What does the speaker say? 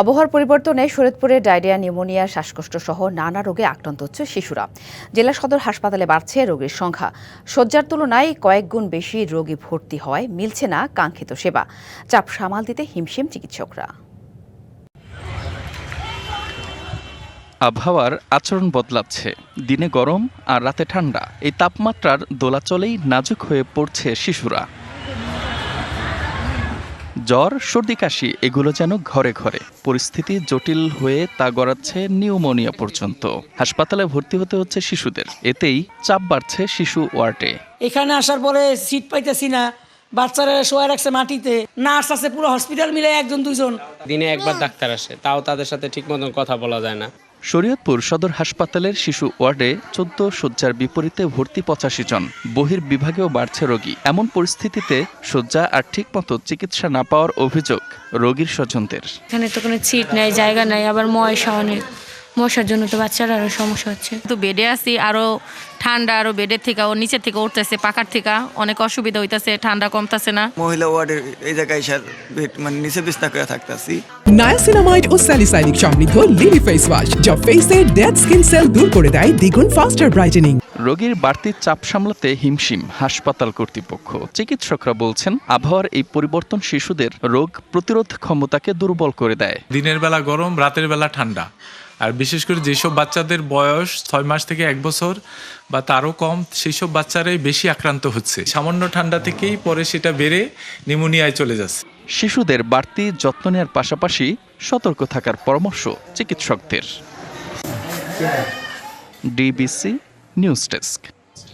আবহাওয়ার পরিবর্তনে শরীয়তপুরে diarrhoea, pneumonia, শ্বাসকষ্ট সহ নানা রোগে আক্রান্ত হচ্ছে শিশুরা। জেলা সদর হাসপাতালে বাড়ছে রোগীর সংখ্যা। শয্যার তুলনায় কয়েক গুণ বেশি রোগী ভর্তি হওয়ায় মিলছে না কাঙ্ক্ষিত সেবা। চাপ সামাল দিতে হিমশিম চিকিৎসকরা। আবহাওয়ার আচরণ বদলাচ্ছে। দিনে গরম আর রাতে ঠান্ডা। এই তাপমাত্রার দোলাচলেই নাজুক হয়ে পড়ছে শিশুরা। জ্বর সর্দি কাশি এগুলো যেন ঘরে ঘরে। পরিস্থিতি জটিল হয়ে তা গড়াচ্ছে নিউমোনিয়া পর্যন্ত। হাসপাতালে ভর্তি হতে হচ্ছে শিশুদের। এতেই চাপ বাড়ছে শিশু ওয়ার্ডে। এখানে আসার পরে সিট পাইতেছি না। বাচ্চারা শোয়া রাখছে মাটিতে। নার্স আছে পুরো হসপিটাল মিলে একজন দুজন দিনে একবার ডাক্তার আসে তাও তাদের সাথে ঠিক মতন কথা বলা যায় না। শরীয়তপুর সদর হাসপাতালের শিশু ওয়ার্ডে চোদ্দ শয্যার বিপরীতে ভর্তি পঁচাশি জন। বহির বিভাগেও বাড়ছে রোগী। এমন পরিস্থিতিতে শয্যা আর ঠিকমতো চিকিৎসা না পাওয়ার অভিযোগ রোগীর স্বজনদের। এখানে তো কোনো সিট নাই, জায়গা নাই, আবার ময়সা অনেক মশার জন্য তো বাচ্চারা আরও সমস্যা হচ্ছে। তো বেডে আছি আরও ঠান্ডা আরও বেডের থেকে ও নিচের থেকে উঠতেছে পাকার থেকে। অনেক অসুবিধা হইতাছে ঠান্ডা কমতাছে না। মহিলা ওয়ার্ডের এই জায়গায় স্যার বেড- মানে নিচে বিছনা করে থাকতেছি। নায়াসিনামাইড ও স্যালিসাইনিক সমৃদ্ধ লিলি ফেস ওয়াশ যা ফেসের ডেড স্কিন সেল দূর করে দেয় দ্বিগুণ ফাস্টার ব্রাইটেনিং রোগীর বাড়তি চাপ সামলাতে হিমশিম হাসপাতাল কর্তৃপক্ষ। চিকিৎসকরা বলছেন আবহাওয়ার এই পরিবর্তন শিশুদের রোগ প্রতিরোধ ক্ষমতাকে দুর্বল করে দেয়। দিনের বেলা গরম রাতের বেলা ঠান্ডা। আর বিশেষ করে যেসব বাচ্চাদের বয়স ছয় মাস থেকে এক বছর বা তারও কম সেই সব বাচ্চারাই বেশি আক্রান্ত হচ্ছে। সামান্য ঠান্ডা থেকেই পরে সেটা বেড়ে নিমোনিয়ায় চলে যাচ্ছে। শিশুদের বাড়তি যত্ন নেওয়ার পাশাপাশি সতর্ক থাকার পরামর্শ চিকিৎসকদের। DBC news desk.